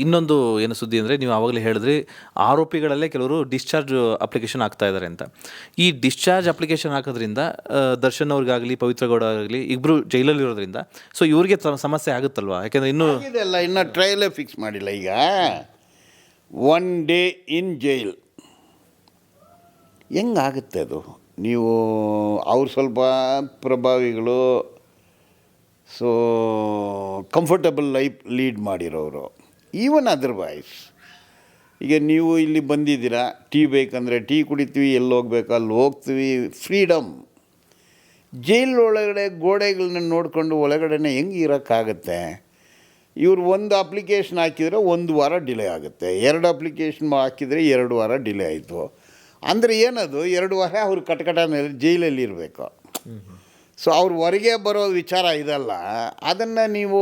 ಇನ್ನೊಂದು ಏನು ಸುದ್ದಿ ಅಂದರೆ ನೀವು ಆವಾಗಲೇ ಹೇಳಿದ್ರಿ, ಆರೋಪಿಗಳಲ್ಲೇ ಕೆಲವರು ಡಿಸ್ಚಾರ್ಜ್ ಅಪ್ಲಿಕೇಶನ್ ಹಾಕ್ತಾ ಇದ್ದಾರೆ ಅಂತ. ಈ ಡಿಸ್ಚಾರ್ಜ್ ಅಪ್ಲಿಕೇಶನ್ ಹಾಕೋದ್ರಿಂದ ದರ್ಶನ್ ಅವ್ರಿಗಾಗಲಿ, ಪವಿತ್ರ ಗೌಡ ಆಗಲಿ ಇಬ್ಬರು ಜೈಲಲ್ಲಿ ಇರೋದ್ರಿಂದ ಸೊ ಇವರಿಗೆ ಸಮಸ್ಯೆ ಆಗುತ್ತಲ್ವಾ? ಯಾಕೆಂದರೆ ಇನ್ನೂ ಇದೆಲ್ಲ ಇನ್ನು ಟ್ರಯಲೇ ಫಿಕ್ಸ್ ಮಾಡಿಲ್ಲ ಈಗ. ಒನ್ ಡೇ ಇನ್ ಜೈಲ್ ಹೆಂಗಾಗುತ್ತೆ ಅದು? ನೀವು, ಅವ್ರು ಸ್ವಲ್ಪ ಪ್ರಭಾವಿಗಳು ಸೊ ಕಂಫರ್ಟಬಲ್ ಲೈಫ್ ಲೀಡ್ ಮಾಡಿರೋರು. ಈವನ್ ಅದರ್ವೈಸ್ ಈಗ ನೀವು ಇಲ್ಲಿ ಬಂದಿದ್ದೀರಾ ಟೀ ಬೇಕಂದರೆ ಟೀ ಕುಡಿತೀವಿ ಎಲ್ಲಿ ಹೋಗ್ಬೇಕು ಅಲ್ಲಿ ಹೋಗ್ತೀವಿ ಫ್ರೀಡಮ್ ಜೈಲ್ ಒಳಗಡೆ ಗೋಡೆಗಳನ್ನ ನೋಡಿಕೊಂಡು ಒಳಗಡೆನೆ ಹೆಂಗೆ ಇರೋಕ್ಕಾಗತ್ತೆ? ಇವ್ರು ಒಂದು ಅಪ್ಲಿಕೇಶನ್ ಹಾಕಿದರೆ ಒಂದು ವಾರ ಡಿಲೇ ಆಗುತ್ತೆ. ಎರಡು ಅಪ್ಲಿಕೇಶನ್ ಹಾಕಿದರೆ ಎರಡು ವಾರ ಡಿಲೇ ಆಯಿತು. ಅಂದರೆ ಏನದು? ಎರಡು ವಾರ ಅವ್ರು ಕಟಕಟ ಜೈಲಲ್ಲಿ ಇರಬೇಕು. ಸೊ ಅವ್ರ ಹೊರಗೆ ಬರೋ ವಿಚಾರ ಇದಲ್ಲ. ಅದನ್ನು ನೀವು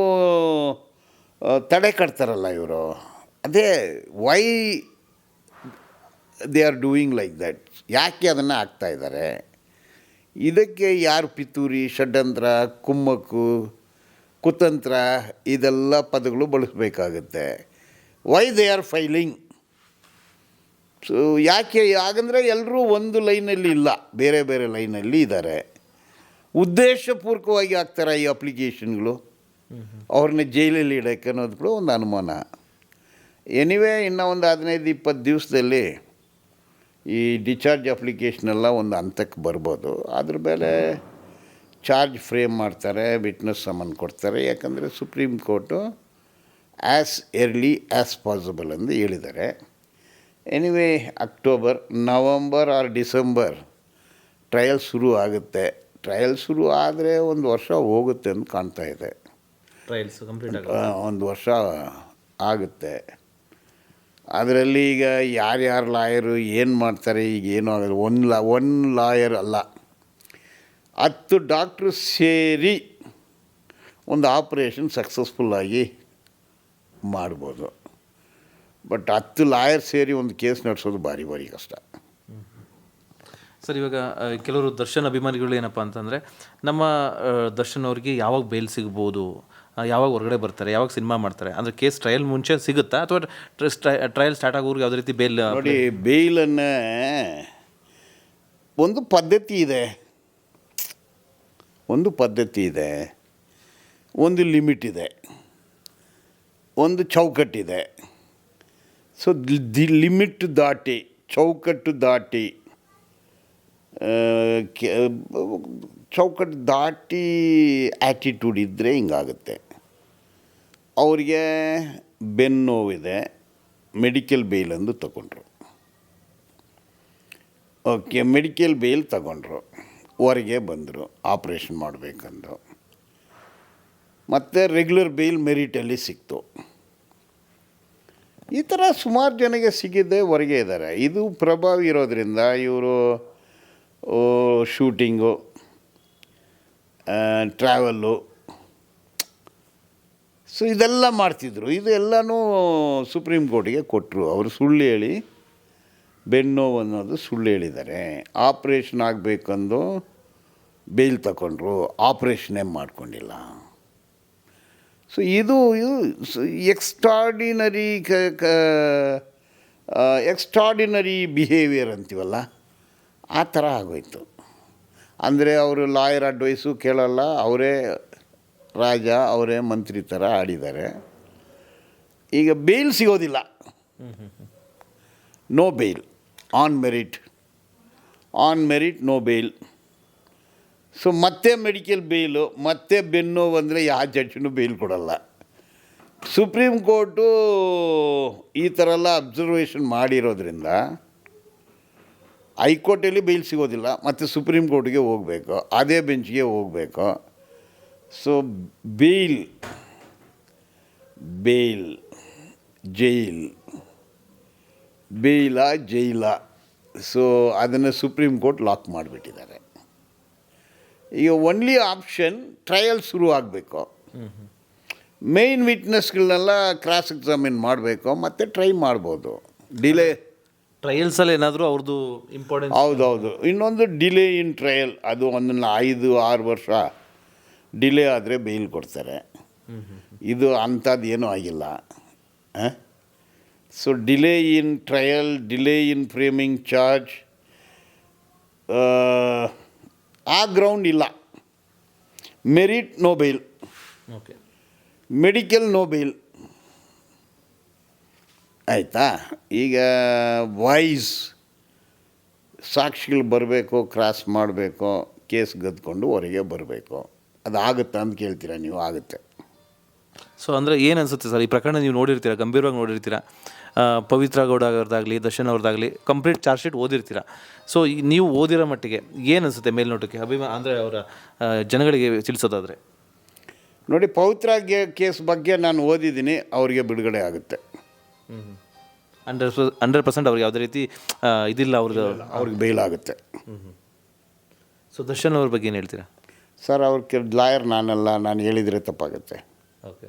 ತಡೆ ಕಟ್ತಾರಲ್ಲ ಇವರು. ಅದೇ why they are doing like that ಯಾಕೆ ಅದನ್ನು ಆಗ್ತಾ ಇದ್ದಾರೆ ಇದಕ್ಕೆ ಯಾರು ಪಿತೂರಿ, ಷಡ್ಯಂತ್ರ, ಕುಮ್ಮಕ್ಕು, ಕುತಂತ್ರ ಇದೆಲ್ಲ ಪದಗಳು ಬಳಸಬೇಕಾಗುತ್ತೆ. Why they are failing so ಯಾಕೆ ಹಾಗಂದರೆ ಎಲ್ಲರೂ ಒಂದು ಲೈನಲ್ಲಿ ಇಲ್ಲ. ಬೇರೆ ಬೇರೆ ಲೈನಲ್ಲಿ ಇದ್ದಾರೆ ಉದ್ದೇಶಪೂರ್ವಕವಾಗಿ ಆಗ್ತಾರೆ ಈ ಅಪ್ಲಿಕೇಶನ್ಗಳು ಅವ್ರನ್ನ ಜೈಲಲ್ಲಿ ಇಡೋಕ್ಕೆ ಅನ್ನೋದು ಕೂಡ ಒಂದು ಅನುಮಾನ. ಎನಿವೇ ಇನ್ನೂ ಒಂದು ಹದಿನೈದು, ಇಪ್ಪತ್ತು ದಿವಸದಲ್ಲಿ ಈ ಡಿಚಾರ್ಜ್ ಅಪ್ಲಿಕೇಶನೆಲ್ಲ ಒಂದು ಹಂತಕ್ಕೆ ಬರ್ಬೋದು. ಅದ್ರ ಮೇಲೆ ಚಾರ್ಜ್ ಫ್ರೇಮ್ ಮಾಡ್ತಾರೆ ವಿಟ್ನೆಸ್ ಸಮನ್ ಕೊಡ್ತಾರೆ. ಯಾಕಂದರೆ supreme court as early as possible ಎಂದು ಹೇಳಿದ್ದಾರೆ. Anyway October November or December trial ಶುರು ಆಗುತ್ತೆ. ಟ್ರಯಲ್ ಶುರು ಆದರೆ ಒಂದು ವರ್ಷ ಹೋಗುತ್ತೆ ಅಂತ ಕಾಣ್ತಾ ಇದೆ. ಟ್ರಯಲ್ಸ್ ಕಂಪ್ಲೀಟ್ ಒಂದು ವರ್ಷ ಆಗುತ್ತೆ. ಅದರಲ್ಲಿ ಈಗ ಯಾರ್ಯಾರು ಲಾಯರು ಏನು ಮಾಡ್ತಾರೆ, ಈಗ ಏನು ಆಗಲ್ಲ. ಒಂದು ಲಾ, ಒನ್ ಲಾಯರ್ ಅಲ್ಲ. ಹತ್ತು ಡಾಕ್ಟ್ರು ಸೇರಿ ಒಂದು ಆಪ್ರೇಷನ್ ಸಕ್ಸಸ್ಫುಲ್ಲಾಗಿ ಮಾಡ್ಬೋದು. ಬಟ್ ಹತ್ತು ಲಾಯರ್ ಸೇರಿ ಒಂದು ಕೇಸ್ ನಡೆಸೋದು ಭಾರಿ ಭಾರಿ ಕಷ್ಟ. ಸರ್, ಇವಾಗ ಕೆಲವರು ದರ್ಶನ್ ಅಭಿಮಾನಿಗಳು ಏನಪ್ಪ ಅಂತಂದರೆ, ನಮ್ಮ ದರ್ಶನ್ ಅವ್ರಿಗೆ ಯಾವಾಗ ಬೇಲ್ ಸಿಗ್ಬೋದು ಯಾವಾಗ ಹೊರಗಡೆ ಬರ್ತಾರೆ, ಯಾವಾಗ ಸಿನಿಮಾ ಮಾಡ್ತಾರೆ, ಅಂದರೆ ಕೇಸ್ ಟ್ರಯಲ್ ಮುಂಚೆ ಸಿಗುತ್ತಾ? ಅಥವಾ ಟ್ರಯಲ್ ಸ್ಟಾರ್ಟ್ ಆಗೋರ್ಗೆ ಯಾವುದೇ ರೀತಿ ಬೇಲ್ ನೋಡಿ ಬೇಲನ್ನು ಒಂದು ಪದ್ಧತಿ ಇದೆ. ಒಂದು ಪದ್ಧತಿ ಇದೆ. ಒಂದು ಲಿಮಿಟ್ ಇದೆ. ಒಂದು ಚೌಕಟ್ಟಿದೆ. ಸೊ ದಿ ಲಿಮಿಟ್ ದಾಟಿ, ಚೌಕಟ್ಟು ದಾಟಿ ಚೌಕಟ್ಟು ದಾಟಿ ಆ್ಯಟಿಟ್ಯೂಡ್ ಇದ್ದರೆ ಹಿಂಗಾಗುತ್ತೆ. ಅವರಿಗೆ ಬೆನ್ನು ನೋವಿದೆ ಮೆಡಿಕಲ್ ಬೇಲ್ ಅಂದು ತಗೊಂಡ್ರು. ಓಕೆ ಮೆಡಿಕಲ್ ಬೇಲ್ ತಗೊಂಡ್ರು. ಹೊರಗೆ ಬಂದರು ಆಪ್ರೇಷನ್ ಮಾಡಬೇಕಂದು ಮತ್ತು ರೆಗ್ಯುಲರ್ ಬೇಲ್ ಮೆರಿಟಲ್ಲಿ ಸಿಕ್ತು. ಈ ಥರ ಸುಮಾರು ಜನಗೆ ಸಿಗಿದ್ದೇ ಹೊರಗೆ ಇದ್ದಾರೆ ಇದು ಪ್ರಭಾವ ಇರೋದ್ರಿಂದ ಇವರು ಶೂಟಿಂಗು ಟ್ರಾವೆಲ್ಲು ಸೊ ಇದೆಲ್ಲ ಮಾಡ್ತಿದ್ರು. ಇದೆಲ್ಲನೂ ಸುಪ್ರೀಂ ಕೋರ್ಟಿಗೆ ಕೊಟ್ಟರು ಅವರು ಸುಳ್ಳು ಹೇಳಿ ಬೆನ್ನೋವು ಅನ್ನೋದು ಸುಳ್ಳು ಹೇಳಿದ್ದಾರೆ. ಆಪ್ರೇಷನ್ ಆಗಬೇಕಂದು ಬೇಲ್ ತಗೊಂಡ್ರು ಆಪ್ರೇಷನ್ನೇ ಮಾಡಿಕೊಂಡಿಲ್ಲ. ಸೊ ಇದು ಇದು ಎಕ್ಸ್ಟ್ರಾಡಿನರಿ ಕ ಎಕ್ಸ್ಟ್ರಾಡಿನರಿ ಬಿಹೇವಿಯರ್ ಅಂತೀವಲ್ಲ? ಆ ಥರ ಆಗೋಯ್ತು. ಅಂದರೆ ಅವರು ಲಾಯರ್ ಅಡ್ವೈಸು ಕೇಳಲ್ಲ, ಅವರೇ ರಾಜ, ಅವರೇ ಮಂತ್ರಿ ಥರ ಆಡಿದ್ದಾರೆ. ಈಗ ಬೇಲ್ ಸಿಗೋದಿಲ್ಲ. No bail on merit on merit no bail so ಮತ್ತೆ ಮೆಡಿಕಲ್ ಬೇಲು ಮತ್ತೆ ಬೆನ್ನು ಅಂದರೆ ಯಾವ ಜಡ್ಜ್ನೂ ಬೇಲ್ ಕೊಡಲ್ಲ. ಸುಪ್ರೀಂ ಕೋರ್ಟು ಈ ಥರ ಎಲ್ಲ ಅಬ್ಸರ್ವೇಷನ್ ಮಾಡಿರೋದ್ರಿಂದ ಹೈಕೋರ್ಟಲ್ಲಿ ಬೇಲ್ ಸಿಗೋದಿಲ್ಲ, ಮತ್ತು ಸುಪ್ರೀಂ ಕೋರ್ಟ್ಗೆ ಹೋಗಬೇಕು, ಅದೇ ಬೆಂಚ್ಗೆ ಹೋಗಬೇಕು. ಸೊ ಬೇಲ್ ಬೇಲ್ ಜೈಲ್ ಬೇಯ್ಲ ಜೈಲ ಸೊ ಅದನ್ನು ಸುಪ್ರೀಂ ಕೋರ್ಟ್ ಲಾಕ್ ಮಾಡಿಬಿಟ್ಟಿದ್ದಾರೆ. ಈಗ ಒನ್ಲಿ ಆಪ್ಷನ್ ಟ್ರಯಲ್ ಶುರು ಆಗಬೇಕು. ಮೇಯ್ನ್ ವಿಟ್ನೆಸ್ಗಳನ್ನೆಲ್ಲ ಕ್ರಾಸ್ ಎಕ್ಸಾಮಿನ್ ಮಾಡಬೇಕು, ಮತ್ತು ಟ್ರೈ ಮಾಡ್ಬೋದು. ಡಿಲೇ ಟ್ರಯಲ್ಸಲ್ಲಿ ಏನಾದರೂ ಅವ್ರದ್ದು ಇಂಪಾರ್ಟೆನ್ಸ್ ಹೌದೌದು. ಇನ್ನೊಂದು ಡಿಲೇ ಇನ್ ಟ್ರಯಲ್ ಅದು ಒಂದನ್ನು ಐದು ಆರು ವರ್ಷ ಡಿಲೇ ಆದರೆ ಬೇಲ್ ಕೊಡ್ತಾರೆ. ಇದು ಅಂಥದ್ದು ಏನೂ ಆಗಿಲ್ಲ. So delay in trial delay in framing charge ಆ ಗ್ರೌಂಡ್ ಇಲ್ಲ. Merit no bail okay medical no bail ಆಯಿತಾ? ಈಗ ವಾಯ್ಸ್ ಸಾಕ್ಷಿಗಳು ಬರಬೇಕು ಕ್ರಾಸ್ ಮಾಡಬೇಕು ಕೇಸ್ ಗದ್ಕೊಂಡು ಹೊರಗೆ ಬರಬೇಕು. ಅದು ಆಗುತ್ತೆ ಅಂತ ಕೇಳ್ತೀರಾ ನೀವು? ಆಗುತ್ತೆ. ಸೊ ಅಂದರೆ ಏನು ಅನಿಸುತ್ತೆ ಸರ್? ಈ ಪ್ರಕರಣ ನೀವು ನೋಡಿರ್ತೀರ ಗಂಭೀರವಾಗಿ ನೋಡಿರ್ತೀರಾ? ಪವಿತ್ರ ಗೌಡ ಅವ್ರದ್ದಾಗಲಿ ದರ್ಶನ್ ಅವ್ರದ್ದಾಗಲಿ ಕಂಪ್ಲೀಟ್ ಚಾರ್ಜ್ ಶೀಟ್ ಓದಿರ್ತೀರಾ? ಸೊ ಈ ನೀವು ಓದಿರೋ ಮಟ್ಟಿಗೆ ಏನು ಅನಿಸುತ್ತೆ ಮೇಲ್ನೋಟಕ್ಕೆ? ಅಭಿಮಾ ಅಂದರೆ ಅವರ ಜನಗಳಿಗೆ ತಿಳಿಸೋದಾದರೆ. ನೋಡಿ ಪವಿತ್ರ ಕೇಸ್ ಬಗ್ಗೆ ನಾನು ಓದಿದ್ದೀನಿ ಅವರಿಗೆ ಬಿಡುಗಡೆ ಆಗುತ್ತೆ. ಹಂಡ್ರೆಡ್ ಹಂಡ್ರೆಡ್ ಪರ್ಸೆಂಟ್ ಅವ್ರಿಗೆ ಯಾವುದೇ ರೀತಿ ಇದಿಲ್ಲ ಅವ್ರದ್ದು. ಅವ್ರಿಗೆ ಬೈಲಾಗುತ್ತೆ. ಸೊ ದರ್ಶನ್ ಅವ್ರ ಬಗ್ಗೆ ಏನು ಹೇಳ್ತೀರಾ? ಸರ್ ಅವ್ರ ಲಾಯರ್ ನಾನಲ್ಲ ನಾನು ಹೇಳಿದರೆ ತಪ್ಪಾಗುತ್ತೆ. ಓಕೆ